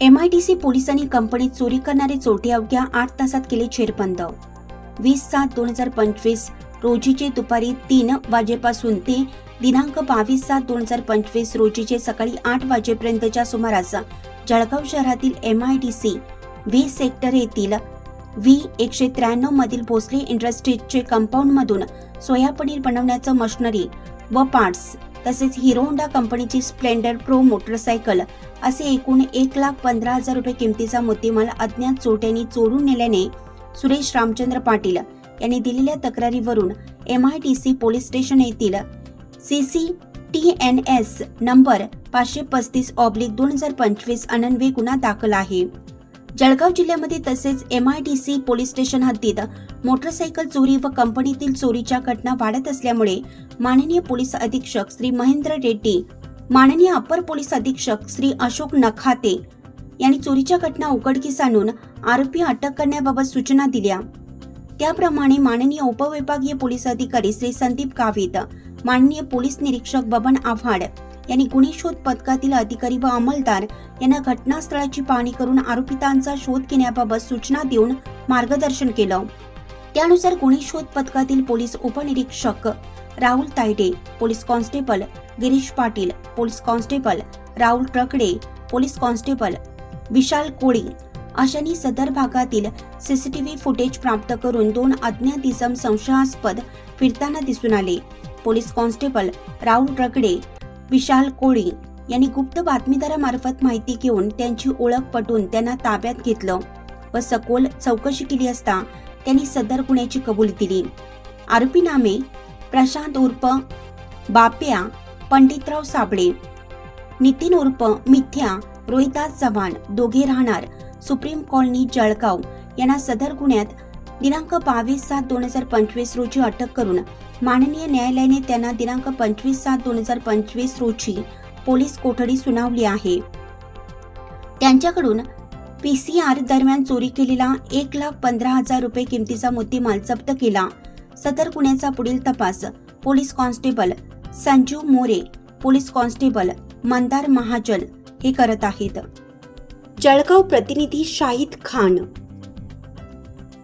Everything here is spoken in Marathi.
एमआयडीसी पोलिसांनी कंपनीत चोरी करणारे चोरटे अवघ्या आठ तासात केले छेरबंद वीस सात दोन हजार पंचवीस रोजीचे दुपारी तीन वाजेपासून ते दिनांक बावीस सात दोन हजार पंचवीस रोजीचे सकाळी आठ वाजेपर्यंतच्या सुमारास जळगाव शहरातील M I D C V sector येथील व्ही एकशे त्र्याण्णव मधील भोसले इंडस्ट्रीजचे कंपाऊंडमधून सोया पनीर बनवण्याचं मशिनरी व पार्ट्स तसेच हिरो होंडा कंपनीची स्प्लेंडर प्रो मोटरसायकल असे एकूण एक लाख पंधरा हजार रुपये किमतीचा मुद्देमाल अज्ञात चोट्यांनी चोरून नेल्याने सुरेश रामचंद्र पाटील यांनी दिलेल्या तक्रारीवरून M I T C police station येथील C C T N S number पाचशे पस्तीस ऑब्लिक दोन हजार पंचवीस अनन्वे गुन्हा दाखल आहे. जळगाव जिल्ह्यामध्ये तसेच M I D C police station हद्दीत मोटरसायकल चोरी व कंपनीतील चोरीच्या घटना वाढत असल्यामुळे माननीय पोलीस अधीक्षक श्री महेंद्र रेड्डी माननीय अपर पोलीस अधीक्षक श्री अशोक नखाते यांनी चोरीच्या घटना उघडकीस आणून आरोपी अटक करण्याबाबत सूचना दिल्या. त्याप्रमाणे माननीय उपविभागीय पोलीस अधिकारी श्री संदीप गावित माननीय पोलीस निरीक्षक बबन आव्हाड यांनी गुन्हे शोध पथकातील अधिकारी व अंमलदार यांना घटनास्थळाची पाहणी करून आरोपितांचा शोध घेण्याबाबत सूचना देऊन मार्गदर्शन केलं. त्यानुसार गुन्हे शोध पथकातील पोलीस उपनिरीक्षक Rahul Tayde police constable Girish Patil police constable Rahul Trakade police constable Vishal Koli अशांनी सदर भागातील सीसीटीव्ही फुटेज प्राप्त करून दोन अज्ञात इसम संशयास्पद फिरताना दिसून आले. पोलीस कॉन्स्टेबल राहुल ट्रकडे विशाल कोळी यांनी गुप्त बातमीदारामार्फत माहिती घेऊन त्यांची ओळख पटवून त्यांना ताब्यात घेतलं व सखोल चौकशी केली असता त्यांनी सदर गुन्ह्याची कबुली दिली. आरोपी नामे प्रशांत उर्फ बाप्या पंडितराव साबळे नितीन उर्फ मिथ्या रोहिदास चव्हाण दोघे राहणार सुप्रीम कॉलनी जळगाव यांना सदर गुन्ह्यात दिनांक बावीस सात दोन हजार पंचवीस रोजी अटक करून माननीय न्यायालयाने त्यांना दिनांक पंचवीस सात दोन हजार पंचवीस रोजी पोलीस कोठडी सुनावली आहे. त्यांच्याकडून पी सी आर दरम्यान चोरी केलेला एक लाख पंधरा हजार रुपये किमतीचा मुद्देमाल जप्त केला. सदर गुन्ह्याचा पुढील तपास police constable Sanjeev More police constable Mandar Mahajan हे करत आहेत. जळगाव प्रतिनिधी शाहिद खान